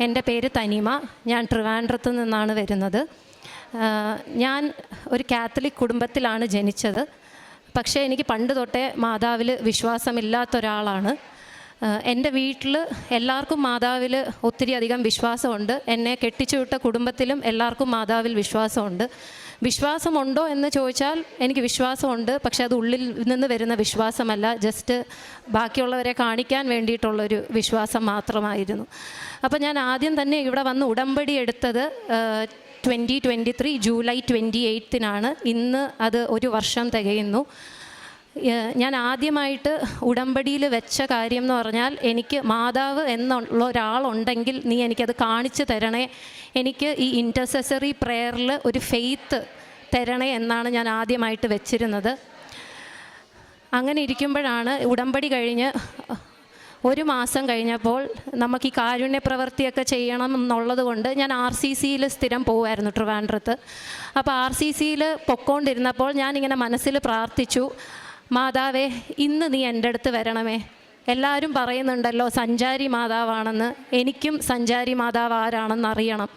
എന്റെ പേര് തനിമ. ഞാൻ ട്രിവാൻഡ്രത്ത് നിന്നാണ് വരുന്നത്. ഞാൻ ഒരു കാത്തലിക് കുടുംബത്തിലാണ് ജനിച്ചത്. പക്ഷേ എനിക്ക് പണ്ട് തൊട്ടേ മാതാവിൽ വിശ്വാസമില്ലാത്ത ഒരാളാണ് എന്റെ വീട്ടിൽ എല്ലാവർക്കും മാതാവിൽ ഒത്തിരി അധികം വിശ്വാസമുണ്ട്. എന്നെ കെട്ടിച്ചു വിട്ട കുടുംബത്തിലും എല്ലാവർക്കും മാതാവിൽ വിശ്വാസമുണ്ട്. വിശ്വാസമുണ്ടോ എന്ന് ചോദിച്ചാൽ എനിക്ക് വിശ്വാസമുണ്ട് പക്ഷേ അത് ഉള്ളിൽ നിന്ന് വരുന്ന വിശ്വാസമല്ല. ജസ്റ്റ് ബാക്കിയുള്ളവരെ കാണിക്കാൻ വേണ്ടിയിട്ടുള്ളൊരു വിശ്വാസം മാത്രമായിരുന്നു. അപ്പോൾ ഞാൻ ആദ്യം തന്നെ ഇവിടെ വന്ന് ഉടമ്പടി എടുത്തത് twenty twenty three July twenty എയ്ത്തിനാണ് ഇന്ന് അത് ഒരു വർഷം തികയുന്നു. ഞാൻ ആദ്യമായിട്ട് ഉടമ്പടിയിൽ വെച്ച കാര്യം എന്ന് പറഞ്ഞാൽ എനിക്ക് മാതാവ് എന്നുള്ള ഒരാളുണ്ടെങ്കിൽ നീ എനിക്കത് കാണിച്ചു തരണേ. എനിക്ക് ഈ ഇന്റർസെസറി പ്രെയറിൽ ഒരു ഫെയ്ത്ത് തരണേ എന്നാണ് ഞാൻ ആദ്യമായിട്ട് വെച്ചിരുന്നത്. അങ്ങനെ ഇരിക്കുമ്പോഴാണ് ഉടമ്പടി കഴിഞ്ഞ് ഒരു മാസം കഴിഞ്ഞപ്പോൾ നമുക്ക് ഈ കാരുണ്യ പ്രവൃത്തിയൊക്കെ ചെയ്യണം എന്നുള്ളത് കൊണ്ട് ഞാൻ ആർ സി സിയിൽ സ്ഥിരം പോകുമായിരുന്നു ട്രിവാൻഡ്രത്ത്. അപ്പോൾ ആർ സി സിയിൽ പൊക്കോണ്ടിരുന്നപ്പോൾ ഞാനിങ്ങനെ മനസ്സിൽ പ്രാർത്ഥിച്ചു. മാതാവേ ഇന്ന് നീ എന്റെ അടുത്ത് വരണമേ. എല്ലാവരും പറയുന്നുണ്ടല്ലോ സഞ്ചാരി മാതാവാണെന്ന്. എനിക്കും സഞ്ചാരി മാതാവ് ആരാണെന്ന് അറിയണം.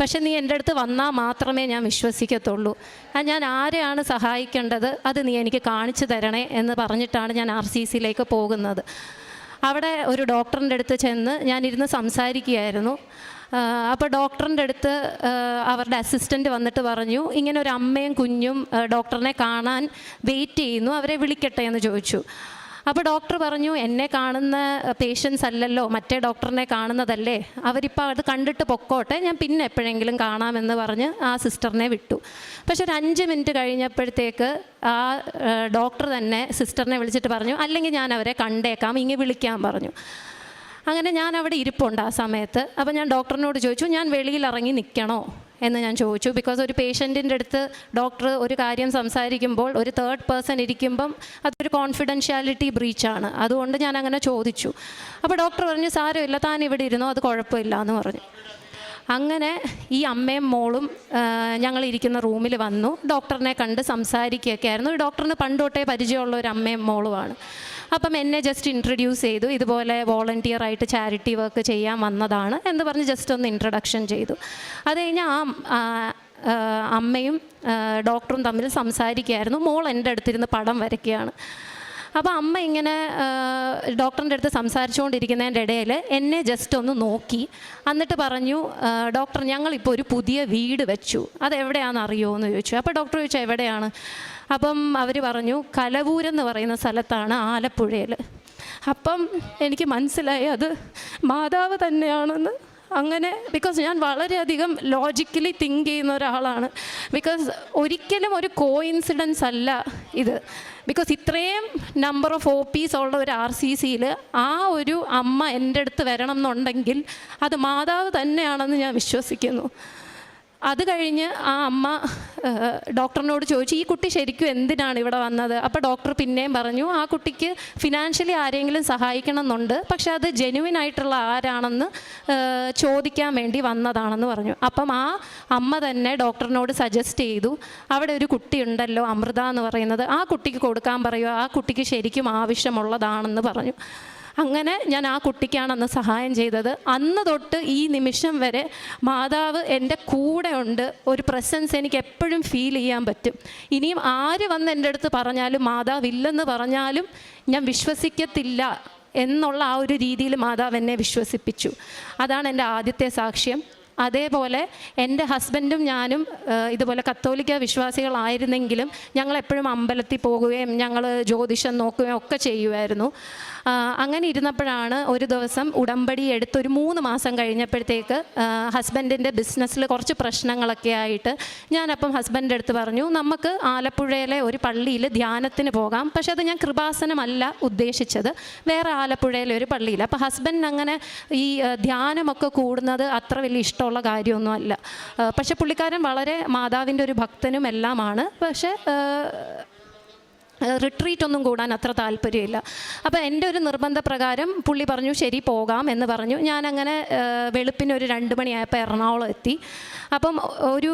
പക്ഷെ നീ എന്റെ അടുത്ത് വന്നാൽ മാത്രമേ ഞാൻ വിശ്വസിക്കത്തുള്ളൂ. ഞാൻ ആരെയാണ് സഹായിക്കേണ്ടത്? അത് നീ എനിക്ക് കാണിച്ചു തരണേ എന്ന് പറഞ്ഞിട്ടാണ് ഞാൻ ആർ സി സിയിലേക്ക് പോകുന്നത്. അവിടെ ഒരു ഡോക്ടറിന്റെ അടുത്ത് ചെന്ന് ഞാനിരുന്ന് സംസാരിക്കുകയായിരുന്നു. അപ്പോൾ ഡോക്ടറിന്റെ അടുത്ത് അവരുടെ അസിസ്റ്റന്റ് വന്നിട്ട് പറഞ്ഞു ഇങ്ങനെ ഒരു അമ്മയും കുഞ്ഞും ഡോക്ടറിനെ കാണാൻ വെയിറ്റ് ചെയ്യുന്നു അവരെ വിളിക്കട്ടെ എന്ന് ചോദിച്ചു. അപ്പോൾ ഡോക്ടർ പറഞ്ഞു എന്നെ കാണുന്ന പേഷ്യൻസ് അല്ലല്ലോ മറ്റേ ഡോക്ടറിനെ കാണുന്നതല്ലേ? അവരിപ്പോൾ അത് കണ്ടിട്ട് പൊക്കോട്ടെ ഞാൻ പിന്നെ എപ്പോഴെങ്കിലും കാണാമെന്ന് പറഞ്ഞ് ആ സിസ്റ്ററിനെ വിട്ടു. പക്ഷെ ഒരു അഞ്ച് മിനിറ്റ് കഴിഞ്ഞപ്പോഴത്തേക്ക് ആ ഡോക്ടർ തന്നെ സിസ്റ്ററിനെ വിളിച്ചിട്ട് പറഞ്ഞു അല്ലെങ്കിൽ ഞാൻ അവരെ കണ്ടേക്കാം ഇങ്ങനെ വിളിക്കാൻ പറഞ്ഞു. അങ്ങനെ ഞാൻ അവിടെ ഇരിപ്പുണ്ട് ആ സമയത്ത്. അപ്പോൾ ഞാൻ ഡോക്ടറിനോട് ചോദിച്ചു ഞാൻ വെളിയിൽ ഇറങ്ങി നിൽക്കണോ? എന്ന് ഞാൻ ചോദിച്ചു. ബിക്കോസ് ഒരു പേഷ്യന്റിന്റെ അടുത്ത് ഡോക്ടർ ഒരു കാര്യം സംസാരിക്കുമ്പോൾ ഒരു തേർഡ് പേഴ്സൺ ഇരിക്കുമ്പം അതൊരു കോൺഫിഡൻഷ്യാലിറ്റി ബ്രീച്ചാണ് അതുകൊണ്ട് ഞാൻ അങ്ങനെ ചോദിച്ചു. അപ്പോൾ ഡോക്ടർ പറഞ്ഞു സാരമില്ല താൻ ഇവിടെ ഇരുന്നോ അത് കുഴപ്പമില്ല എന്ന് പറഞ്ഞു. അങ്ങനെ ഈ അമ്മയും മോളും ഞങ്ങൾ ഇരിക്കുന്ന റൂമിൽ വന്നു. ഡോക്ടറിനെ കണ്ട് സംസാരിക്കുകയൊക്കെ ആയിരുന്നു. ഡോക്ടറിന് പണ്ടോട്ടേ പരിചയമുള്ള ഒരു അമ്മയും മോളുമാണ്. അപ്പം എന്നെ ജസ്റ്റ് ഇൻട്രൊഡ്യൂസ് ചെയ്തു. ഇതുപോലെ വോളണ്ടിയർ ആയിട്ട് ചാരിറ്റി വർക്ക് ചെയ്യാൻ വന്നതാണ് എന്ന് പറഞ്ഞ് ജസ്റ്റ് ഒന്ന് ഇൻട്രൊഡക്ഷൻ ചെയ്തു. അത് കഴിഞ്ഞാൽ ആ അമ്മയും ഡോക്ടറും തമ്മിൽ സംസാരിക്കുകയായിരുന്നു. മോൾ എന്റെ അടുത്തിരുന്ന് പടം വരയ്ക്കുകയാണ്. അപ്പോൾ അമ്മ ഇങ്ങനെ ഡോക്ടറിന്റെ അടുത്ത് സംസാരിച്ചുകൊണ്ടിരിക്കുന്നതിന്റെ ഇടയിൽ എന്നെ ജസ്റ്റ് ഒന്ന് നോക്കി. എന്നിട്ട് പറഞ്ഞു ഡോക്ടർ ഞങ്ങളിപ്പോൾ ഒരു പുതിയ വീട് വെച്ചു. അത് അതെവിടെയാണെന്ന് അറിയുമോ എന്ന് ചോദിച്ചു. അപ്പോൾ ഡോക്ടർ ചോദിച്ചു എവിടെയാണ്? അപ്പം അവർ പറഞ്ഞു കലവൂരെന്ന് പറയുന്ന സ്ഥലത്താണ് ആലപ്പുഴയിൽ അപ്പം എനിക്ക് മനസ്സിലായി അത് മാതാവ് തന്നെയാണെന്ന്. അങ്ങനെ ബിക്കോസ് ഞാൻ വളരെയധികം ലോജിക്കലി തിങ്ക് ചെയ്യുന്ന ഒരാളാണ്. ബിക്കോസ് ഒരിക്കലും ഒരു കോയിൻസിഡൻസ് അല്ല ഇത്. ബിക്കോസ് ഇത്രയും നമ്പർ ഓഫ് ഒ പീസ് ഉള്ള ഒരു ആർ സി സിയിൽ ആ ഒരു അമ്മ എന്റെ അടുത്ത് വരണം എന്നുണ്ടെങ്കിൽ അത് മാതാവ് തന്നെയാണെന്ന് ഞാൻ വിശ്വസിക്കുന്നു. അത് കഴിഞ്ഞ് ആ അമ്മ ഡോക്ടറിനോട് ചോദിച്ചു ഈ കുട്ടി ശരിക്കും എന്തിനാണ് ഇവിടെ വന്നത്? അപ്പോൾ ഡോക്ടർ പിന്നെയും പറഞ്ഞു ആ കുട്ടിക്ക് ഫിനാൻഷ്യലി ആരെങ്കിലും സഹായിക്കണം എന്നുണ്ട് പക്ഷെ അത് ജെനുവിൻ ആയിട്ടുള്ള ആരാണെന്ന് ചോദിക്കാൻ വേണ്ടി വന്നതാണെന്ന് പറഞ്ഞു. അപ്പം ആ അമ്മ തന്നെ ഡോക്ടറിനോട് സജസ്റ്റ് ചെയ്തു അവിടെ ഒരു കുട്ടി ഉണ്ടല്ലോ അമൃത എന്ന് പറയുന്നത് ആ കുട്ടിക്ക് കൊടുക്കാൻ പറയുക ആ കുട്ടിക്ക് ശരിക്കും ആവശ്യമുള്ളതാണെന്ന് പറഞ്ഞു. അങ്ങനെ ഞാൻ ആ കുട്ടിക്കാണ് അന്ന് സഹായം ചെയ്തത്. അന്ന് തൊട്ട് ഈ നിമിഷം വരെ മാതാവ് എന്റെ കൂടെ ഉണ്ട്. ഒരു പ്രസൻസ് എനിക്ക് എപ്പോഴും ഫീൽ ചെയ്യാൻ പറ്റും. ഇനിയും ആര് വന്ന് എന്റെ അടുത്ത് പറഞ്ഞാലും മാതാവ് ഇല്ലെന്ന് പറഞ്ഞാലും ഞാൻ വിശ്വസിക്കത്തില്ല എന്നുള്ള ആ ഒരു രീതിയിൽ മാതാവ് എന്നെ വിശ്വസിപ്പിച്ചു. അതാണ് എന്റെ ആദ്യത്തെ സാക്ഷ്യം. അതേപോലെ എന്റെ ഹസ്ബൻഡും ഞാനും ഇതുപോലെ കത്തോലിക്ക വിശ്വാസികളായിരുന്നെങ്കിലും ഞങ്ങൾ എപ്പോഴും അമ്പലത്തിൽ പോകുകയും ഞങ്ങൾ ജ്യോതിഷം നോക്കുകയും ഒക്കെ ചെയ്യുമായിരുന്നു. അങ്ങനെ ഇരുന്നപ്പോഴാണ് ഒരു ദിവസം ഉടമ്പടി എടുത്ത് ഒരു മൂന്ന് മാസം കഴിഞ്ഞപ്പോഴത്തേക്ക് ഹസ്ബൻഡിന്റെ ബിസിനസ്സിൽ കുറച്ച് പ്രശ്നങ്ങളൊക്കെ ആയിട്ട് ഞാനപ്പം ഹസ്ബൻഡിന്റെ അടുത്ത് പറഞ്ഞു നമുക്ക് ആലപ്പുഴയിലെ ഒരു പള്ളിയിൽ ധ്യാനത്തിന് പോകാം. പക്ഷേ അത് ഞാൻ കൃപാസനമല്ല ഉദ്ദേശിച്ചത്. വേറെ ആലപ്പുഴയിലെ ഒരു പള്ളിയിൽ അപ്പോൾ ഹസ്ബൻഡ് അങ്ങനെ ഈ ധ്യാനമൊക്കെ കൂടുന്നത് അത്ര വലിയ ഇഷ്ടമുള്ള കാര്യമൊന്നുമല്ല പക്ഷേ പുള്ളിക്കാരൻ വളരെ മാതാവിന്റെ ഒരു ഭക്തനും എല്ലാമാണ് പക്ഷേ റിട്രീറ്റ് ഒന്നും കൂടാൻ അത്ര താല്പര്യമില്ല. അപ്പോൾ എന്റെ ഒരു നിർബന്ധ പ്രകാരം പുള്ളി പറഞ്ഞു ശരി പോകാം എന്ന് പറഞ്ഞു. ഞാൻ അങ്ങനെ വെളുപ്പിന് ഒരു രണ്ട് മണിയായപ്പോൾ എറണാകുളം എത്തി. അപ്പം ഒരു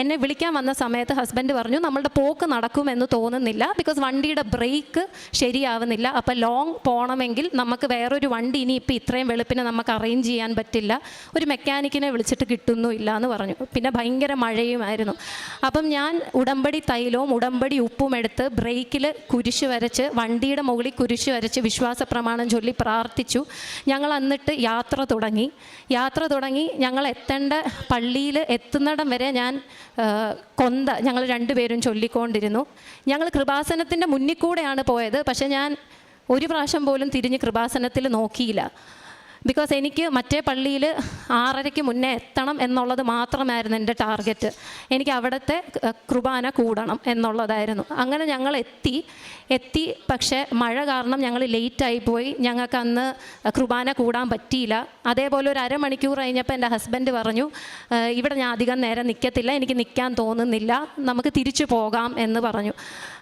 എന്നെ വിളിക്കാൻ വന്ന സമയത്ത് ഹസ്ബൻഡ് പറഞ്ഞു നമ്മളുടെ പോക്ക് നടക്കുമെന്ന് തോന്നുന്നില്ല. ബിക്കോസ് വണ്ടിയുടെ ബ്രേക്ക് ശരിയാവുന്നില്ല. അപ്പോൾ ലോങ് പോകണമെങ്കിൽ നമുക്ക് വേറൊരു വണ്ടി ഇനി ഇപ്പോൾ ഇത്രയും വെളുപ്പിന് നമുക്ക് അറേഞ്ച് ചെയ്യാൻ പറ്റില്ല. ഒരു മെക്കാനിക്കിനെ വിളിച്ചിട്ട് കിട്ടുന്നുമില്ല എന്ന് പറഞ്ഞു. പിന്നെ ഭയങ്കര മഴയുമായിരുന്നു. അപ്പം ഞാൻ ഉടമ്പടി തൈലവും ഉടമ്പടി ഉപ്പും എടുത്ത് ബ്രേക്കിൽ കുരിശ് വരച്ച് വണ്ടിയുടെ മുകളിൽ കുരിശ് വരച്ച് വിശ്വാസ പ്രമാണം ചൊല്ലി പ്രാർത്ഥിച്ചു. ഞങ്ങൾ എന്നിട്ട് യാത്ര തുടങ്ങി. യാത്ര തുടങ്ങി. ഞങ്ങൾ എത്തേണ്ട പള്ളിയിൽ എത്തുന്നിടം വരെ ഞാൻ കൊന്ത ഞങ്ങൾ രണ്ടുപേരും ചൊല്ലിക്കൊണ്ടിരുന്നു. ഞങ്ങൾ കൃപാസനത്തിന്റെ മുന്നിൽ കൂടെയാണ് പോയത്. പക്ഷേ ഞാൻ ഒരു പ്രാവശ്യം പോലും തിരിഞ്ഞ് കൃപാസനത്തിൽ നോക്കിയില്ല. ബിക്കോസ് എനിക്ക് മറ്റേ പള്ളിയിൽ ആറരയ്ക്ക് മുന്നേ എത്തണം എന്നുള്ളത് മാത്രമായിരുന്നു എന്റെ ടാർഗറ്റ്. എനിക്ക് അവിടുത്തെ കുർബാന കൂടണം എന്നുള്ളതായിരുന്നു. അങ്ങനെ ഞങ്ങൾ എത്തി. എത്തി പക്ഷേ മഴ കാരണം ഞങ്ങൾ ലേറ്റായി പോയി. ഞങ്ങൾക്ക് അന്ന് കുർബാന കൂടാൻ പറ്റിയില്ല. അതേപോലെ ഒരു അരമണിക്കൂർ കഴിഞ്ഞപ്പോൾ എന്റെ ഹസ്ബൻഡ് പറഞ്ഞു ഇവിടെ ഞാൻ അധികം നേരം നിൽക്കത്തില്ല. എനിക്ക് നിൽക്കാൻ തോന്നുന്നില്ല. നമുക്ക് തിരിച്ചു പോകാം എന്ന് പറഞ്ഞു.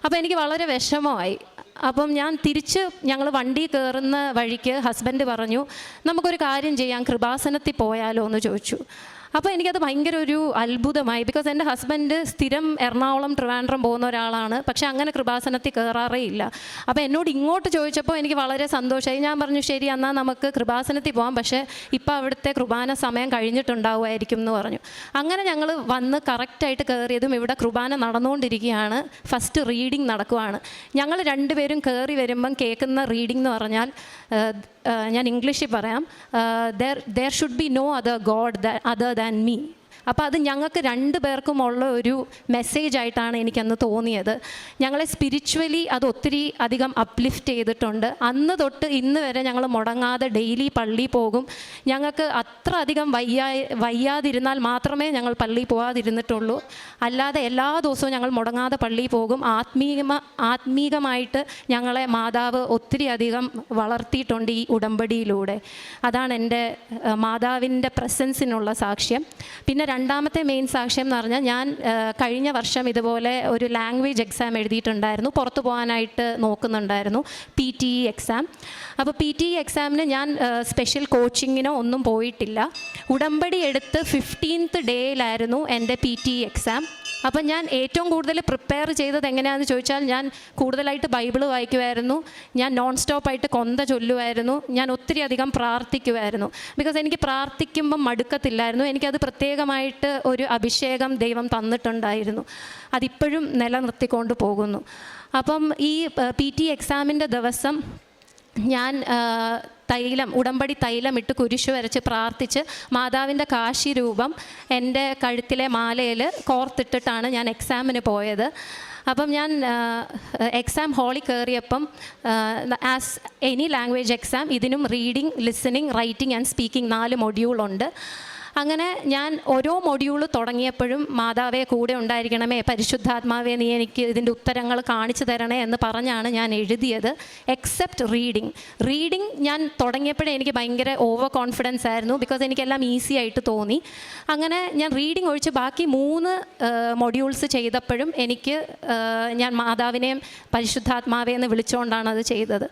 അപ്പോൾ എനിക്ക് വളരെ വിഷമമായി. അപ്പം ഞാൻ തിരിച്ച് ഞങ്ങൾ വണ്ടി കയറുന്ന വഴിക്ക് ഹസ്ബൻഡ് പറഞ്ഞു നമുക്കൊരു കാര്യം ചെയ്യാം കൃപാസനത്തിൽ പോയാലോ? എന്ന് ചോദിച്ചു. അപ്പോൾ എനിക്കത് ഭയങ്കര ഒരു അത്ഭുതമായി. ബിക്കോസ് എന്റെ ഹസ്ബൻഡ് സ്ഥിരം എറണാകുളം ട്രിവാൻഡ്രം പോകുന്ന ഒരാളാണ്. പക്ഷേ അങ്ങനെ കൃപാസനത്തിൽ കയറാറേ ഇല്ല. അപ്പോൾ എന്നോട് ഇങ്ങോട്ട് ചോദിച്ചപ്പോൾ എനിക്ക് വളരെ സന്തോഷമായി. ഞാൻ പറഞ്ഞു ശരി എന്നാൽ നമുക്ക് കൃപാസനത്തിൽ പോകാം പക്ഷേ ഇപ്പോൾ അവിടുത്തെ കുർബാന സമയം കഴിഞ്ഞിട്ടുണ്ടാവുമായിരിക്കും എന്ന് പറഞ്ഞു. അങ്ങനെ ഞങ്ങൾ വന്ന് കറക്റ്റായിട്ട് കയറിയതും ഇവിടെ കുർബാന നടന്നുകൊണ്ടിരിക്കുകയാണ്. ഫസ്റ്റ് റീഡിംഗ് നടക്കുവാണ്. ഞങ്ങൾ രണ്ടുപേരും കയറി വരുമ്പം കേൾക്കുന്ന റീഡിംഗ് എന്ന് പറഞ്ഞാൽ ഞാൻ ഇംഗ്ലീഷിൽ പറയാം there there should be no other god other than me അപ്പോൾ അത് ഞങ്ങൾക്ക് രണ്ട് പേർക്കുമുള്ള ഒരു മെസ്സേജ് ആയിട്ടാണ് എനിക്കന്ന് തോന്നിയത്. ഞങ്ങളെ സ്പിരിച്വലി അത് ഒത്തിരി അധികം അപ്ലിഫ്റ്റ് ചെയ്തിട്ടുണ്ട്. അന്ന് തൊട്ട് ഇന്ന് വരെ ഞങ്ങൾ മുടങ്ങാതെ ഡെയിലി പള്ളി പോകും. ഞങ്ങൾക്ക് അത്ര അധികം വയ്യാ വയ്യാതിരുന്നാൽ മാത്രമേ ഞങ്ങൾ പള്ളി പോകാതിരുന്നിട്ടുള്ളൂ അല്ലാതെ എല്ലാ ദിവസവും ഞങ്ങൾ മുടങ്ങാതെ പള്ളി പോകും. ആത്മീയ ആത്മീകമായിട്ട് ഞങ്ങളെ മാതാവ് ഒത്തിരി അധികം വളർത്തിയിട്ടുണ്ട് ഈ ഉടമ്പടിയിലൂടെ. അതാണ് എന്റെ മാതാവിന്റെ പ്രസൻസിനുള്ള സാക്ഷ്യം. പിന്നെ രണ്ടാമത്തെ മെയിൻ സാക്ഷ്യം എന്ന് പറഞ്ഞാൽ ഞാൻ കഴിഞ്ഞ വർഷം ഇതുപോലെ ഒരു ലാംഗ്വേജ് എക്സാം എഴുതിയിട്ടുണ്ടായിരുന്നു. പുറത്തു പോകാനായിട്ട് നോക്കുന്നുണ്ടായിരുന്നു. പി ടി ഇ എക്സാം അപ്പോൾ പി ടി ഇ എക്സാമിന് ഞാൻ സ്പെഷ്യൽ കോച്ചിങ്ങിനോ ഒന്നും പോയിട്ടില്ല. ഉടമ്പടി എടുത്ത് ഫിഫ്റ്റീൻത്ത് ഡേയിലായിരുന്നു എന്റെ പി ടി ഇ എക്സാം അപ്പം ഞാൻ ഏറ്റവും കൂടുതൽ പ്രിപ്പയർ ചെയ്തത് എങ്ങനെയാണെന്ന് ചോദിച്ചാൽ ഞാൻ കൂടുതലായിട്ട് ബൈബിൾ വായിക്കുമായിരുന്നു ഞാൻ നോൺ സ്റ്റോപ്പായിട്ട് കൊന്ത ചൊല്ലുമായിരുന്നു ഞാൻ ഒത്തിരി അധികം പ്രാർത്ഥിക്കുമായിരുന്നു ബിക്കോസ് എനിക്ക് പ്രാർത്ഥിക്കുമ്പം മടുക്കത്തില്ലായിരുന്നു. എനിക്കത് പ്രത്യേകമായിട്ട് ഒരു അഭിഷേകം ദൈവം തന്നിട്ടുണ്ടായിരുന്നു. അതിപ്പോഴും നിലനിർത്തിക്കൊണ്ട് പോകുന്നു. അപ്പം ഈ പി ടി എക്സാമിന്റെ ദിവസം ഞാൻ തൈലം ഉടമ്പടി തൈലം ഇട്ട് കുരിശു വരച്ച് പ്രാർത്ഥിച്ച് മാതാവിന്റെ കാശി രൂപം എന്റെ കഴുത്തിലെ മാലയിൽ കോർത്തിട്ടിട്ടാണ് ഞാൻ എക്സാമിന് പോയത്. അപ്പം ഞാൻ എക്സാം ഹാളിൽ കയറിയപ്പം ആസ് എനി ലാംഗ്വേജ് എക്സാം ഇതിനും reading listening writing and speaking നാല് മൊഡ്യൂളുണ്ട്. അങ്ങനെ ഞാൻ ഓരോ മൊഡ്യൂൾ തുടങ്ങിയപ്പോഴും മാതാവെ കൂടെ ഉണ്ടായിരിക്കണമേ പരിശുദ്ധാത്മാവെ നീ എനിക്ക് ഇതിന്റെ ഉത്തരങ്ങൾ കാണിച്ചു തരണേ എന്ന് പറഞ്ഞാണ് ഞാൻ എഴുതിയത്. എക്സെപ്റ്റ് റീഡിങ് റീഡിങ് ഞാൻ തുടങ്ങിയപ്പോഴേ എനിക്ക് ഭയങ്കര ഓവർ കോൺഫിഡൻസ് ആയിരുന്നു. ബിക്കോസ് എനിക്കെല്ലാം ഈസി ആയിട്ട് തോന്നി. അങ്ങനെ ഞാൻ റീഡിങ് ഒഴിച്ച് ബാക്കി മൂന്ന് മൊഡ്യൂൾസ് ചെയ്തപ്പോഴും എനിക്ക് ഞാൻ മാതാവിനെയും പരിശുദ്ധാത്മാവെ എന്ന് വിളിച്ചുകൊണ്ടാണ് അത് ചെയ്തത്.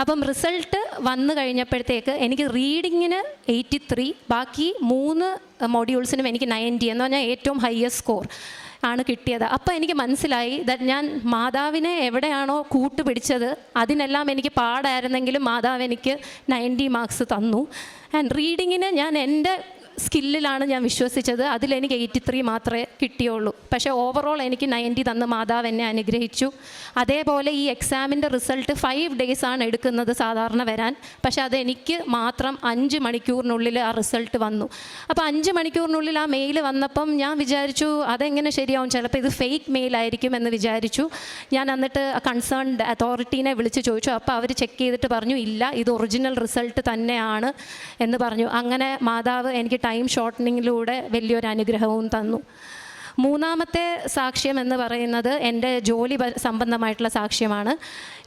അപ്പം റിസൾട്ട് വന്നു കഴിഞ്ഞപ്പോഴത്തേക്ക് എനിക്ക് റീഡിങ്ങിന് എയ്റ്റി ത്രീ ബാക്കി മൂന്ന് മോഡ്യൂൾസിനും എനിക്ക് നയന്റി എന്ന് പറഞ്ഞാൽ ഏറ്റവും ഹയസ്റ്റ് സ്കോർ ആണ് കിട്ടിയത്. അപ്പോൾ എനിക്ക് മനസ്സിലായി ദാറ്റ് ഞാൻ മാതാവിനെ എവിടെയാണോ കൂട്ടുപിടിച്ചത് അതിനെല്ലാം എനിക്ക് പാടായിരുന്നെങ്കിലും മാതാവ് എനിക്ക് നയന്റി മാർക്സ് തന്നു. ആൻഡ് റീഡിങ്ങിന് ഞാൻ എന്റെ സ്കില്ലിലാണ് ഞാൻ വിശ്വസിച്ചത്. അതിലെനിക്ക് എയ്റ്റി ത്രീ മാത്രമേ കിട്ടിയുള്ളൂ. പക്ഷേ ഓവറോൾ എനിക്ക് നയന്റി തന്ന് മാതാവ് എന്നെ അനുഗ്രഹിച്ചു. അതേപോലെ ഈ എക്സാമിന്റെ റിസൾട്ട് ഫൈവ് ഡേയ്സ് ആണ് എടുക്കുന്നത് സാധാരണ വരാൻ. പക്ഷേ അതെനിക്ക് മാത്രം അഞ്ച് മണിക്കൂറിനുള്ളിൽ ആ റിസൾട്ട് വന്നു. അപ്പോൾ അഞ്ച് മണിക്കൂറിനുള്ളിൽ ആ മെയിൽ വന്നപ്പം ഞാൻ വിചാരിച്ചു അതെങ്ങനെ ശരിയാവും? ചിലപ്പോൾ ഇത് ഫേക്ക് മെയിൽ ആയിരിക്കും എന്ന് വിചാരിച്ചു. ഞാൻ എന്നിട്ട് കൺസേൺഡ് അതോറിറ്റീനെ വിളിച്ച് ചോദിച്ചു. അപ്പോൾ അവർ ചെക്ക് ചെയ്തിട്ട് പറഞ്ഞു ഇല്ല ഇത് ഒറിജിനൽ റിസൾട്ട് തന്നെയാണ് എന്ന് പറഞ്ഞു. അങ്ങനെ മാതാവ് എനിക്ക് ടൈം ഷോർട്ടനിങ്ങിലൂടെ വലിയൊരു അനുഗ്രഹവും തന്നു. മൂന്നാമത്തെ സാക്ഷ്യം എന്ന് പറയുന്നത് എന്റെ ജോലി സംബന്ധമായിട്ടുള്ള സാക്ഷ്യമാണ്.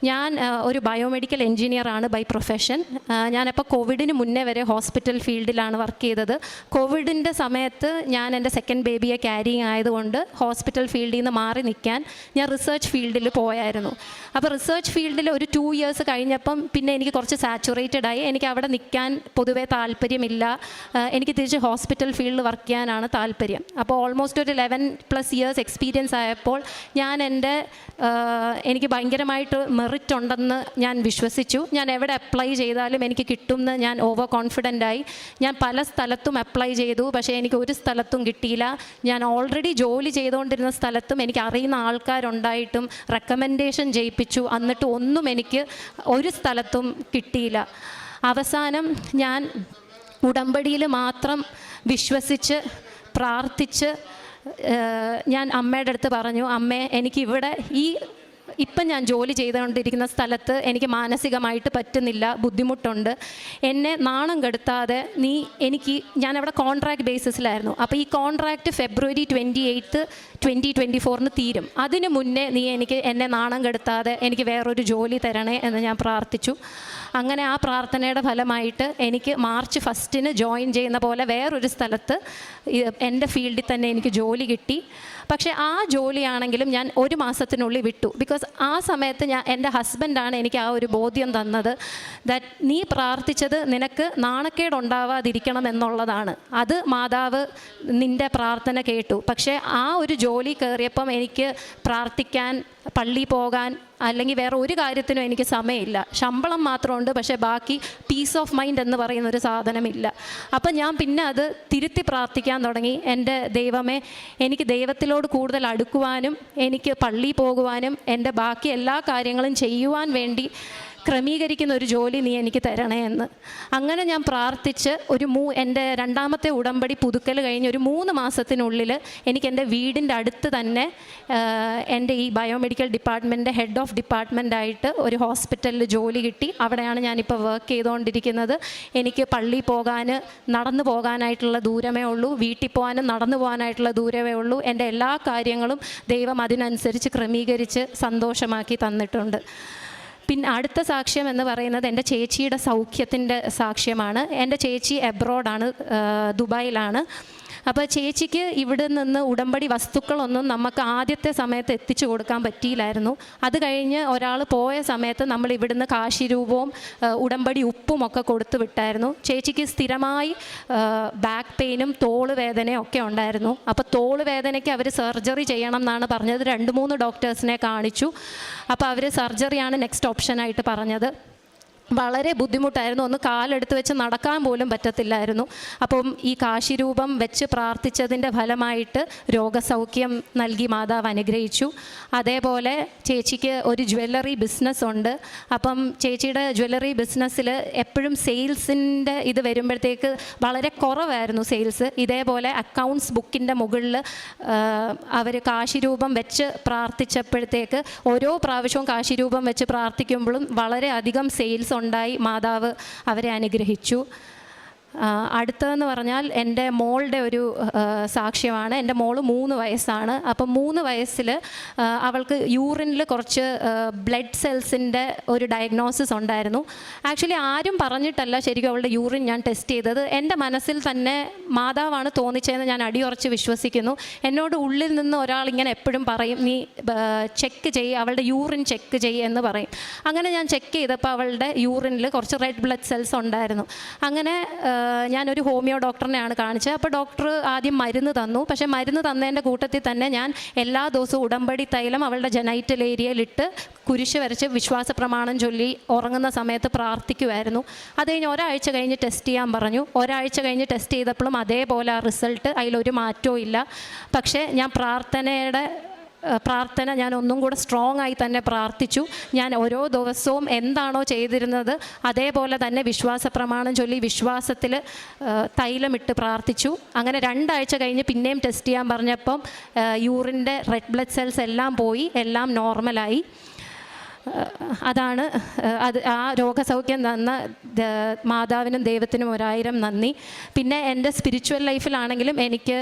ഞാൻ ഒരു ബയോമെഡിക്കൽ എൻജിനീയറാണ് ബൈ പ്രൊഫഷൻ ഞാനപ്പോൾ കോവിഡിന് മുന്നേ വരെ ഹോസ്പിറ്റൽ ഫീൽഡിലാണ് വർക്ക് ചെയ്തത്. കോവിഡിന്റെ സമയത്ത് ഞാൻ എന്റെ സെക്കൻഡ് ബേബിയെ ക്യാരിങ് ആയതുകൊണ്ട് ഹോസ്പിറ്റൽ ഫീൽഡിൽ നിന്ന് മാറി നിൽക്കാൻ ഞാൻ റിസർച്ച് ഫീൽഡിൽ പോയായിരുന്നു. അപ്പോൾ റിസർച്ച് ഫീൽഡിൽ ഒരു ടു ഇയേഴ്സ് കഴിഞ്ഞപ്പം പിന്നെ എനിക്ക് കുറച്ച് സാച്ചുറേറ്റഡ് ആയി. എനിക്ക് അവിടെ നിൽക്കാൻ പൊതുവേ താല്പര്യമില്ല. എനിക്ക് തിരിച്ച് ഹോസ്പിറ്റൽ ഫീൽഡിൽ വർക്ക് ചെയ്യാനാണ് താല്പര്യം. അപ്പോൾ ഓൾമോസ്റ്റ് ഒരു ലെവൻ പ്ലസ് ഇയേഴ്സ് എക്സ്പീരിയൻസ് ആയപ്പോൾ ഞാൻ എന്റെ എനിക്ക് ഭയങ്കരമായിട്ട് മെറിറ്റ് ഉണ്ടെന്ന് ഞാൻ വിശ്വസിച്ചു. ഞാൻ എവിടെ അപ്ലൈ ചെയ്താലും എനിക്ക് കിട്ടുമെന്ന് ഞാൻ ഓവർ കോൺഫിഡന്റ് ആയി. ഞാൻ പല സ്ഥലത്തും അപ്ലൈ ചെയ്തു. പക്ഷേ എനിക്ക് ഒരു സ്ഥലത്തും കിട്ടിയില്ല. ഞാൻ ഓൾറെഡി ജോലി ചെയ്തുകൊണ്ടിരുന്ന സ്ഥലത്തും എനിക്ക് അറിയുന്ന ആൾക്കാരുണ്ടായിട്ടും റെക്കമെൻഡേഷൻ ചെയ്യിപ്പിച്ചു എന്നിട്ട് ഒന്നും എനിക്ക് ഒരു സ്ഥലത്തും കിട്ടിയില്ല. അവസാനം ഞാൻ ഉടമ്പടിയിൽ മാത്രം വിശ്വസിച്ച് പ്രാർത്ഥിച്ച് ഞാൻ അമ്മയുടെ അടുത്ത് പറഞ്ഞു അമ്മേ എനിക്കിവിടെ ഈ ഇപ്പം ഞാൻ ജോലി ചെയ്തുകൊണ്ടിരിക്കുന്ന സ്ഥലത്ത് എനിക്ക് മാനസികമായിട്ട് പറ്റുന്നില്ല ബുദ്ധിമുട്ടുണ്ട്. എന്നെ നാണം കെടുത്താതെ നീ എനിക്ക് ഞാൻ അവിടെ കോൺട്രാക്ട് ബേസിസിലായിരുന്നു അപ്പോൾ ഈ contract February twenty eighth twenty twenty ഫോറിന് തീരും. അതിന് മുന്നേ നീ എനിക്ക് എന്നെ നാണം കെടുത്താതെ എനിക്ക് വേറൊരു ജോലി തരണേ എന്ന് ഞാൻ പ്രാർത്ഥിച്ചു. അങ്ങനെ ആ പ്രാർത്ഥനയുടെ ഫലമായിട്ട് എനിക്ക് മാർച്ച് ഫസ്റ്റിന് ജോയിൻ ചെയ്യുന്ന പോലെ വേറൊരു സ്ഥലത്ത് എന്റെ ഫീൽഡിൽ തന്നെ എനിക്ക് ജോലി കിട്ടി. പക്ഷേ ആ ജോലിയാണെങ്കിലും ഞാൻ ഒരു മാസത്തിനുള്ളിൽ വിട്ടു. ബിക്കോസ് ആ സമയത്ത് ഞാൻ എന്റെ ഹസ്ബൻഡാണ് എനിക്ക് ആ ഒരു ബോധ്യം തന്നത് ദാറ്റ് നീ പ്രാർത്ഥിച്ചത് നിനക്ക് നാണക്കേടുണ്ടാവാതിരിക്കണം എന്നുള്ളതാണ്. അത് മാതാവ് നിന്റെ പ്രാർത്ഥന കേട്ടു. പക്ഷേ ആ ഒരു ജോലി കയറിയപ്പം എനിക്ക് പ്രാർത്ഥിക്കാൻ പള്ളി പോകാൻ അല്ലെങ്കിൽ വേറെ ഒരു കാര്യത്തിനും എനിക്ക് സമയമില്ല. ശമ്പളം മാത്രമുണ്ട് പക്ഷേ ബാക്കി പീസ് ഓഫ് മൈൻഡ് എന്ന് പറയുന്ന ഒരു സാധനമില്ല. അപ്പം ഞാൻ പിന്നെ അത് തിരുത്തി പ്രാർത്ഥിക്കാൻ തുടങ്ങി. എന്റെ ദൈവമേ എനിക്ക് ദൈവത്തിലോട് കൂടുതൽ അടുക്കുവാനും എനിക്ക് പള്ളി പോകുവാനും എന്റെ ബാക്കി എല്ലാ കാര്യങ്ങളും ചെയ്യുവാൻ വേണ്ടി ക്രമീകരിക്കുന്ന ഒരു ജോലി നീ എനിക്ക് തരണേ എന്ന്. അങ്ങനെ ഞാൻ പ്രാർത്ഥിച്ച് ഒരു മൂ എന്റെ രണ്ടാമത്തെ ഉടമ്പടി പുതുക്കൽ കഴിഞ്ഞ് ഒരു മൂന്ന് മാസത്തിനുള്ളിൽ എനിക്ക് എന്റെ വീടിന്റെ അടുത്ത് തന്നെ എന്റെ ഈ ബയോമെഡിക്കൽ ഡിപ്പാർട്ട്മെന്റിന്റെ ഹെഡ് ഓഫ് ഡിപ്പാർട്ട്മെന്റായിട്ട് ഒരു ഹോസ്പിറ്റലിൽ ജോലി കിട്ടി. അവിടെയാണ് ഞാനിപ്പോൾ വർക്ക് ചെയ്തുകൊണ്ടിരിക്കുന്നത്. എനിക്ക് പള്ളി പോകാൻ നടന്നു പോകാനായിട്ടുള്ള ദൂരമേ ഉള്ളൂ. വീട്ടിൽ പോകാനും നടന്നു പോകാനായിട്ടുള്ള ദൂരമേ ഉള്ളൂ. എന്റെ എല്ലാ കാര്യങ്ങളും ദൈവം അതിനനുസരിച്ച് ക്രമീകരിച്ച് സന്തോഷമാക്കി തന്നിട്ടുണ്ട്. പിന്നെ അടുത്ത സാക്ഷ്യം എന്ന് പറയുന്നത് എന്റെ ചേച്ചിയുടെ സൗഖ്യത്തിന്റെ സാക്ഷ്യമാണ്. എന്റെ ചേച്ചി എബ്രോഡാണ് ദുബായിലാണ്. അപ്പോൾ ചേച്ചിക്ക് ഇവിടെ നിന്ന് ഉടമ്പടി വസ്തുക്കളൊന്നും നമുക്ക് ആദ്യത്തെ സമയത്ത് എത്തിച്ചു കൊടുക്കാൻ പറ്റിയില്ലായിരുന്നു. അത് കഴിഞ്ഞ് ഒരാൾ പോയ സമയത്ത് നമ്മൾ ഇവിടുന്ന് കാശിരൂപവും ഉടമ്പടി ഉപ്പും ഒക്കെ കൊടുത്തു വിട്ടായിരുന്നു. ചേച്ചിക്ക് സ്ഥിരമായി ബാക്ക് പെയിനും തോൾ വേദനയും ഒക്കെ ഉണ്ടായിരുന്നു. അപ്പോൾ തോൾ വേദനയ്ക്ക് അവർ സർജറി ചെയ്യണം എന്നാണ് പറഞ്ഞത്. രണ്ട് മൂന്ന് ഡോക്ടേഴ്സിനെ കാണിച്ചു. അപ്പോൾ അവർ സർജറിയാണ് നെക്സ്റ്റ് ഓപ്ഷനായിട്ട് പറഞ്ഞത്. വളരെ ബുദ്ധിമുട്ടായിരുന്നു. ഒന്ന് കാലെടുത്ത് വെച്ച് നടക്കാൻ പോലും പറ്റത്തില്ലായിരുന്നു. അപ്പം ഈ കാശിരൂപം വെച്ച് പ്രാർത്ഥിച്ചതിന്റെ ഫലമായിട്ട് രോഗസൗഖ്യം നൽകി മാതാവ് അനുഗ്രഹിച്ചു. അതേപോലെ ചേച്ചിക്ക് ഒരു ജ്വല്ലറി ബിസിനസ് ഉണ്ട് അപ്പം ചേച്ചിയുടെ ജ്വല്ലറി ബിസിനസ്സിൽ എപ്പോഴും സെയിൽസിന്റെ ഇത് വരുമ്പോഴത്തേക്ക് വളരെ കുറവായിരുന്നു സെയിൽസ്. ഇതേപോലെ അക്കൗണ്ട്സ് ബുക്കിന്റെ മുകളിൽ അവർ കാശിരൂപം വെച്ച് പ്രാർത്ഥിച്ചപ്പോഴത്തേക്ക് ഓരോ പ്രാവശ്യവും കാശിരൂപം വെച്ച് പ്രാർത്ഥിക്കുമ്പോഴും വളരെയധികം സെയിൽസ് ഉണ്ടായി. മാതാവ് അവരെ അനുഗ്രഹിച്ചു. അടുത്തതെന്ന് പറഞ്ഞാൽ എന്റെ മോളുടെ ഒരു സാക്ഷ്യമാണ്. എന്റെ മോൾ മൂന്ന് വയസ്സാണ്. അപ്പം മൂന്ന് വയസ്സിൽ അവൾക്ക് യൂറിനിൽ കുറച്ച് ബ്ലഡ് സെൽസിന്റെ ഒരു ഡയഗ്നോസിസ് ഉണ്ടായിരുന്നു. ആക്ച്വലി ആരും പറഞ്ഞിട്ടല്ല ശരിക്കും അവളുടെ യൂറിൻ ഞാൻ ടെസ്റ്റ് ചെയ്തത്. എന്റെ മനസ്സിൽ തന്നെ മാതാവാണ് തോന്നിച്ചതെന്ന് ഞാൻ അടിയുറച്ച് വിശ്വസിക്കുന്നു. എന്നോട് ഉള്ളിൽ നിന്ന് ഒരാൾ ഇങ്ങനെ എപ്പോഴും പറയും നീ ചെക്ക് ചെയ്യ് അവളുടെ യൂറിൻ ചെക്ക് ചെയ്യ് എന്ന് പറയും. അങ്ങനെ ഞാൻ ചെക്ക് ചെയ്തപ്പോൾ അവളുടെ യൂറിനിൽ കുറച്ച് റെഡ് ബ്ലഡ് സെൽസ് ഉണ്ടായിരുന്നു. അങ്ങനെ ഞാനൊരു ഹോമിയോ ഡോക്ടറിനെയാണ് കാണിച്ചത്. അപ്പോൾ ഡോക്ടർ ആദ്യം മരുന്ന് തന്നു. പക്ഷേ മരുന്ന് തന്നതിന്റെ കൂട്ടത്തിൽ തന്നെ ഞാൻ എല്ലാ ദിവസവും ഉടമ്പടി തൈലം അവളുടെ ജനൈറ്റൽ ഏരിയയിലിട്ട് കുരിശ് വരച്ച് വിശ്വാസ പ്രമാണം ചൊല്ലി ഉറങ്ങുന്ന സമയത്ത് പ്രാർത്ഥിക്കുമായിരുന്നു അത് കഴിഞ്ഞ് ഒരാഴ്ച കഴിഞ്ഞ് ടെസ്റ്റ് ചെയ്യാൻ പറഞ്ഞു. ഒരാഴ്ച കഴിഞ്ഞ് ടെസ്റ്റ് ചെയ്തപ്പോഴും അതേപോലെ ആ റിസൾട്ട് അതിലൊരു മാറ്റവും ഇല്ല. പക്ഷേ ഞാൻ പ്രാർത്ഥനയുടെ പ്രാർത്ഥന ഞാൻ ഒന്നും കൂടെ സ്ട്രോങ് ആയി തന്നെ പ്രാർത്ഥിച്ചു. ഞാൻ ഓരോ ദിവസവും എന്താണോ ചെയ്തിരുന്നത് അതേപോലെ തന്നെ വിശ്വാസ പ്രമാണം ചൊല്ലി വിശ്വാസത്തിൽ തൈലമിട്ട് പ്രാർത്ഥിച്ചു. അങ്ങനെ രണ്ടാഴ്ച കഴിഞ്ഞ് പിന്നെയും ടെസ്റ്റ് ചെയ്യാൻ പറഞ്ഞപ്പം യൂറിന്റെ റെഡ് ബ്ലഡ് സെൽസ് എല്ലാം പോയി എല്ലാം നോർമലായി അതാണ് അത് ആ രോഗസൗഖ്യം തന്ന മാതാവിനും ദൈവത്തിനും ഒരായിരം നന്ദി. പിന്നെ എന്റെ സ്പിരിച്വൽ ലൈഫിലാണെങ്കിലും എനിക്ക്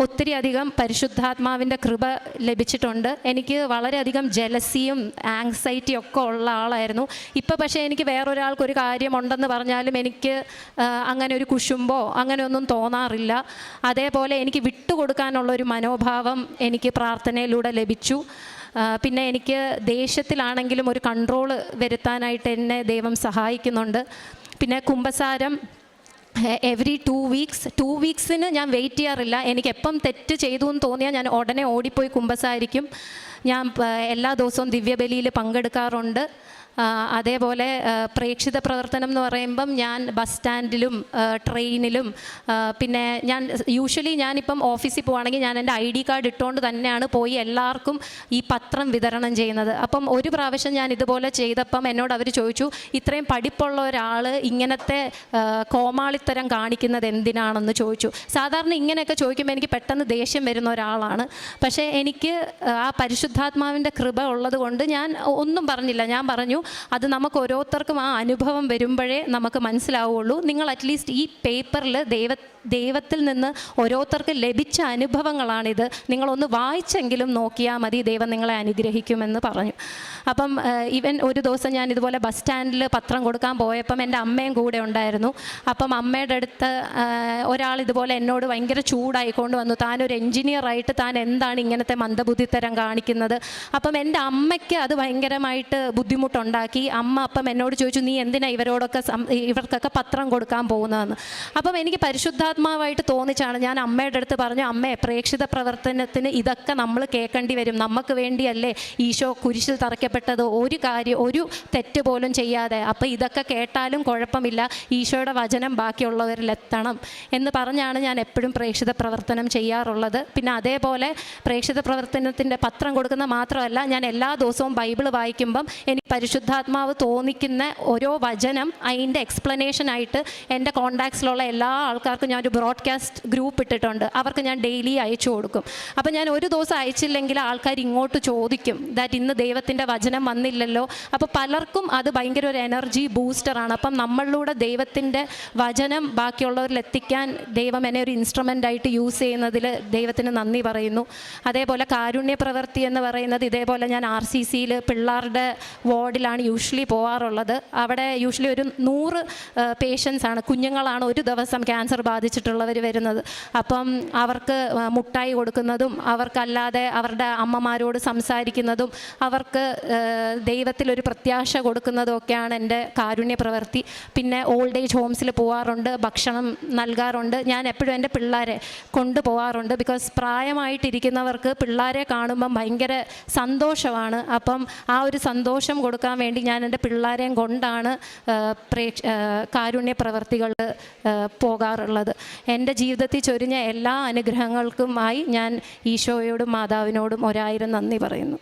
ഏഹ് ഒത്തിരി അധികം പരിശുദ്ധാത്മാവിന്റെ കൃപ ലഭിച്ചിട്ടുണ്ട്. എനിക്ക് വളരെയധികം ജലസിയും ആങ്സൈറ്റിയും ഒക്കെ ഉള്ള ആളായിരുന്നു. ഇപ്പോൾ പക്ഷേ എനിക്ക് വേറൊരാൾക്ക് ഒരു കാര്യമുണ്ടെന്ന് പറഞ്ഞാലും എനിക്ക് അങ്ങനെ ഒരു കുശുമ്പോ അങ്ങനെയൊന്നും തോന്നാറില്ല. അതേപോലെ എനിക്ക് വിട്ടുകൊടുക്കാനുള്ള ഒരു മനോഭാവം എനിക്ക് പ്രാർത്ഥനയിലൂടെ ലഭിച്ചു. പിന്നെ എനിക്ക് ദേഷ്യത്തിലാണെങ്കിലും ഒരു കൺട്രോൾ വരുത്താനായിട്ട് എന്നെ ദൈവം സഹായിക്കുന്നുണ്ട്. പിന്നെ കുംഭസാരം എവറി ടു വീക്സ് ടു വീക്സിന് ഞാൻ വെയിറ്റ് ചെയ്യാറില്ല. എനിക്ക് എപ്പം തെറ്റ് ചെയ്തു എന്ന് തോന്നിയാൽ ഞാൻ ഉടനെ ഓടിപ്പോയി കുമ്പസായിരിക്കും ഞാൻ എല്ലാ ദിവസവും ദിവ്യബലിയിൽ പങ്കെടുക്കാറുണ്ട്. അതേപോലെ പ്രേക്ഷിത പ്രവർത്തനം എന്ന് പറയുമ്പം ഞാൻ ബസ് സ്റ്റാൻഡിലും ട്രെയിനിലും പിന്നെ ഞാൻ യൂഷ്വലി ഞാനിപ്പം ഓഫീസിൽ പോവുകയാണെങ്കിൽ ഞാൻ എന്റെ ഐ ഡി കാർഡ് ഇട്ടുകൊണ്ട് തന്നെയാണ് പോയി എല്ലാവർക്കും ഈ പത്രം വിതരണം ചെയ്യുന്നത്. അപ്പം ഒരു പ്രാവശ്യം ഞാൻ ഇതുപോലെ ചെയ്തപ്പം എന്നോട് അവർ ചോദിച്ചു ഇത്രയും പഠിപ്പുള്ള ഒരാൾ ഇങ്ങനത്തെ കോമാളിത്തരം കാണിക്കുന്നത് എന്തിനാണെന്ന് ചോദിച്ചു. സാധാരണ ഇങ്ങനെയൊക്കെ ചോദിക്കുമ്പോൾ എനിക്ക് പെട്ടെന്ന് ദേഷ്യം വരുന്ന ഒരാളാണ്. പക്ഷേ എനിക്ക് ആ പരിശുദ്ധാത്മാവിന്റെ കൃപ ഉള്ളത് കൊണ്ട് ഞാൻ ഒന്നും പറഞ്ഞില്ല. ഞാൻ പറഞ്ഞു അത് നമുക്ക് ഓരോരുത്തർക്കും ആ അനുഭവം വരുമ്പോഴേ നമുക്ക് മനസ്സിലാവുള്ളൂ. നിങ്ങൾ അറ്റ്ലീസ്റ്റ് ഈ പേപ്പറിൽ ദൈവ ദൈവത്തിൽ നിന്ന് ഓരോരുത്തർക്ക് ലഭിച്ച അനുഭവങ്ങളാണിത്. നിങ്ങളൊന്ന് വായിച്ചെങ്കിലും നോക്കിയാൽ മതി ദൈവം നിങ്ങളെ അനുഗ്രഹിക്കുമെന്ന് പറഞ്ഞു. അപ്പം ഇവൻ ഒരു ദിവസം ഞാൻ ഇതുപോലെ ബസ് സ്റ്റാൻഡിൽ പത്രം കൊടുക്കാൻ പോയപ്പം എന്റെ അമ്മയും കൂടെ ഉണ്ടായിരുന്നു. അപ്പം അമ്മയുടെ അടുത്ത് ഒരാൾ ഇതുപോലെ എന്നോട് ഭയങ്കര ചൂടായിക്കൊണ്ട് വന്നു. താനൊരു എൻജിനീയർ ആയിട്ട് താൻ എന്താണ് ഇങ്ങനത്തെ മന്ദബുദ്ധിത്തരം കാണിക്കുന്നത്? അപ്പം എന്റെ അമ്മയ്ക്ക് അത് ഭയങ്കരമായിട്ട് ബുദ്ധിമുട്ടുണ്ടാക്കി. അമ്മ അപ്പം എന്നോട് ചോദിച്ചു നീ എന്തിനാ ഇവരോടൊക്കെ ഇവർക്കൊക്കെ പത്രം കൊടുക്കാൻ പോകുന്നതെന്ന്? അപ്പം എനിക്ക് പരിശുദ്ധാത്മാവായിട്ട് തോന്നിച്ചാണ് ഞാൻ അമ്മയുടെ അടുത്ത് പറഞ്ഞു അമ്മേ പ്രേക്ഷിത പ്രവർത്തനത്തിന് ഇതൊക്കെ നമ്മൾ കേൾക്കേണ്ടി വരും. നമുക്ക് വേണ്ടിയല്ലേ ഈശോ കുരിശിൽ തറയ്ക്കപ്പെട്ടത് ഒരു കാര്യം ഒരു തെറ്റ് പോലും ചെയ്യാതെ അപ്പം ഇതൊക്കെ കേട്ടാലും കുഴപ്പമില്ല ഈശോയുടെ വചനം ബാക്കിയുള്ളവരിലെത്തണം എന്ന് പറഞ്ഞാണ് ഞാൻ എപ്പോഴും പ്രേക്ഷിത പ്രവർത്തനം ചെയ്യാറുള്ളത്. പിന്നെ അതേപോലെ പ്രേക്ഷിത പ്രവർത്തനത്തിന്റെ പത്രം കൊടുക്കുന്ന മാത്രമല്ല ഞാൻ എല്ലാ ദിവസവും ബൈബിൾ വായിക്കുമ്പം എനിക്ക് പരിശുദ്ധാത്മാവ് തോന്നിക്കുന്ന ഓരോ വചനം അതിന്റെ എക്സ്പ്ലനേഷനായിട്ട് എന്റെ കോണ്ടാക്ട്സിലുള്ള എല്ലാ ആൾക്കാർക്കും ഞാൻ ഒരു ബ്രോഡ്കാസ്റ്റ് ഗ്രൂപ്പ് ഇട്ടിട്ടുണ്ട്. അവർക്ക് ഞാൻ ഡെയിലി അയച്ചു കൊടുക്കും. അപ്പം ഞാൻ ഒരു ദിവസം അയച്ചില്ലെങ്കിൽ ആൾക്കാർ ഇങ്ങോട്ട് ചോദിക്കും ദാറ്റ് ഇന്ന് ദൈവത്തിന്റെ വന്നില്ലല്ലോ. അപ്പോൾ പലർക്കും അത് ഭയങ്കര ഒരു എനർജി ബൂസ്റ്ററാണ് അപ്പം നമ്മളിലൂടെ ദൈവത്തിന്റെ വചനം ബാക്കിയുള്ളവരിൽ എത്തിക്കാൻ ദൈവം എന്നെ ഒരു ഇൻസ്ട്രുമെന്റ് ആയിട്ട് യൂസ് ചെയ്യുന്നതിൽ ദൈവത്തിന് നന്ദി പറയുന്നു. അതേപോലെ കാരുണ്യ പ്രവൃത്തി എന്ന് പറയുന്നത് ഇതേപോലെ ഞാൻ ആർ സി സിയിൽ പിള്ളേരുടെ വാർഡിലാണ് യൂഷ്വലി പോകാറുള്ളത് അവിടെ യൂഷ്വലി ഒരു നൂറ് പേഷ്യൻസ് ആണ്. കുഞ്ഞുങ്ങളാണ് ഒരു ദിവസം ക്യാൻസർ ബാധിച്ചിട്ടുള്ളവർ വരുന്നത്. അപ്പം അവർക്ക് മുട്ടായി കൊടുക്കുന്നതും അവർക്കല്ലാതെ അവരുടെ അമ്മമാരോട് സംസാരിക്കുന്നതും അവർക്ക് ആ, ദൈവത്തിലൊരു പ്രത്യാശ കൊടുക്കുന്നതൊക്കെയാണ് എന്റെ കാരുണ്യ പ്രവൃത്തി പിന്നെ ഓൾഡ് ഏജ് ഹോംസിൽ പോവാറുണ്ട് ഭക്ഷണം നൽകാറുണ്ട്. ഞാൻ എപ്പോഴും എന്റെ പിള്ളേരെ കൊണ്ടുപോകാറുണ്ട് ബിക്കോസ് പ്രായമായിട്ടിരിക്കുന്നവർക്ക് പിള്ളേരെ കാണുമ്പം ഭയങ്കര സന്തോഷമാണ്. അപ്പം ആ ഒരു സന്തോഷം കൊടുക്കാൻ വേണ്ടി ഞാൻ എന്റെ പിള്ളേരെയും കൊണ്ടാണ് പ്രേക്ഷ കാരുണ്യ പ്രവർത്തികൾ പോകാറുള്ളത്. എന്റെ ജീവിതത്തിൽ ചൊരിഞ്ഞ എല്ലാ അനുഗ്രഹങ്ങൾക്കുമായി ഞാൻ ഈശോയോടും മാതാവിനോടും ഒരായിരം നന്ദി പറയുന്നു.